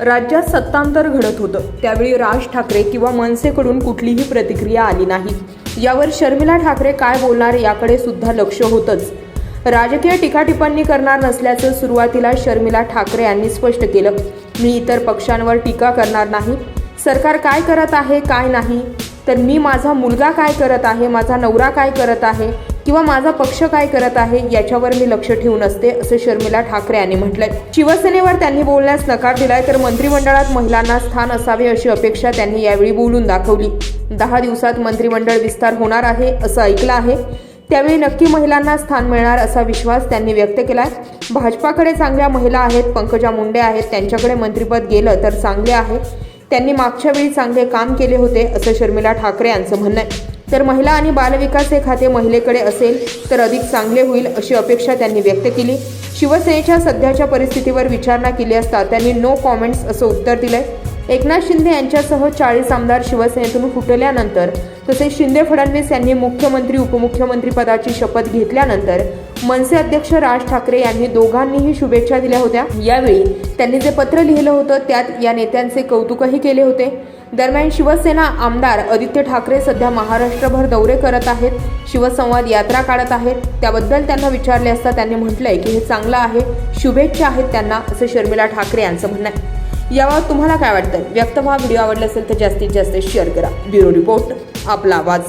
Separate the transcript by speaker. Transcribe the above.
Speaker 1: राज्यात सत्तांतर घडत होतं. त्यावेळी राज ठाकरे किंवा मनसेकडून कुठलीही प्रतिक्रिया आली नाही. यावर शर्मिला ठाकरे काय बोलणार याकडे सुद्धा लक्ष होतंच. राजकीय टीकाटिप्पणी करणार नसल्याचं सुरुवातीला शर्मिला ठाकरे यांनी स्पष्ट केलं. मी इतर पक्षांवर टीका करणार नाही. सरकार काय करत आहे काय नाही? तर मी माझा मुलगा काय करत आहे माझा नवरा काय करत आहे? किंवा माझा पक्ष काय करत आहे याच्यावर मी लक्ष ठेवून असते असं शर्मिला ठाकरे यांनी म्हटलंय. शिवसेनेवर त्यांनी बोलण्यास नकार दिलाय तर मंत्रिमंडळात महिलांना स्थान असावे अशी अपेक्षा त्यांनी यावेळी बोलून दाखवली. दहा दिवसात मंत्रिमंडळ विस्तार होणार आहे असं ऐकलं आहे. त्यावेळी नक्की महिलांना स्थान मिळणार असा विश्वास त्यांनी व्यक्त केलाय. भाजपाकडे चांगल्या महिला आहेत पंकजा मुंडे आहेत त्यांच्याकडे मंत्रिपद गेलं तर चांगले आहे. त्यांनी मागच्या वेळी चांगले काम केले होते असं शर्मिला ठाकरे यांचं म्हणणं आहे. तर महिला आणि बालविकास हे खाते महिलेकडे असेल तर अधिक चांगले होईल अशी अपेक्षा त्यांनी व्यक्त केली. शिवसेनेच्या सध्याच्या परिस्थितीवर विचारणा केली असता त्यांनी नो कॉमेंट्स असं उत्तर दिलंय. एकनाथ शिंदे यांच्यासह चाळीस आमदार शिवसेनेतून फुटल्यानंतर तसेच शिंदे फडणवीस यांनी मुख्यमंत्री उपमुख्यमंत्री पदाची शपथ घेतल्यानंतर मनसे अध्यक्ष राज ठाकरे यांनी दोघांनीही शुभेच्छा दिल्या होत्या. यावेळी त्यांनी जे पत्र लिहिलं होतं त्यात या नेत्यांचे कौतुकही केले होते. दरम्यान शिवसेना आमदार आदित्य ठाकरे सध्या महाराष्ट्रभर दौरे करत आहेत शिवसंवाद यात्रा काढत आहेत. त्याबद्दल त्यांना विचारले असता त्यांनी म्हटलंय की हे चांगलं आहे शुभेच्छा आहेत त्यांना असं शर्मिला ठाकरे यांचं म्हणणं आहे. यावर तुम्हाला काय वाटतं व्यक्त व्हा व्हिडिओ आवडला असेल तर जास्तीत जास्त शेअर करा. ब्युरो रिपोर्ट आपला आवाज.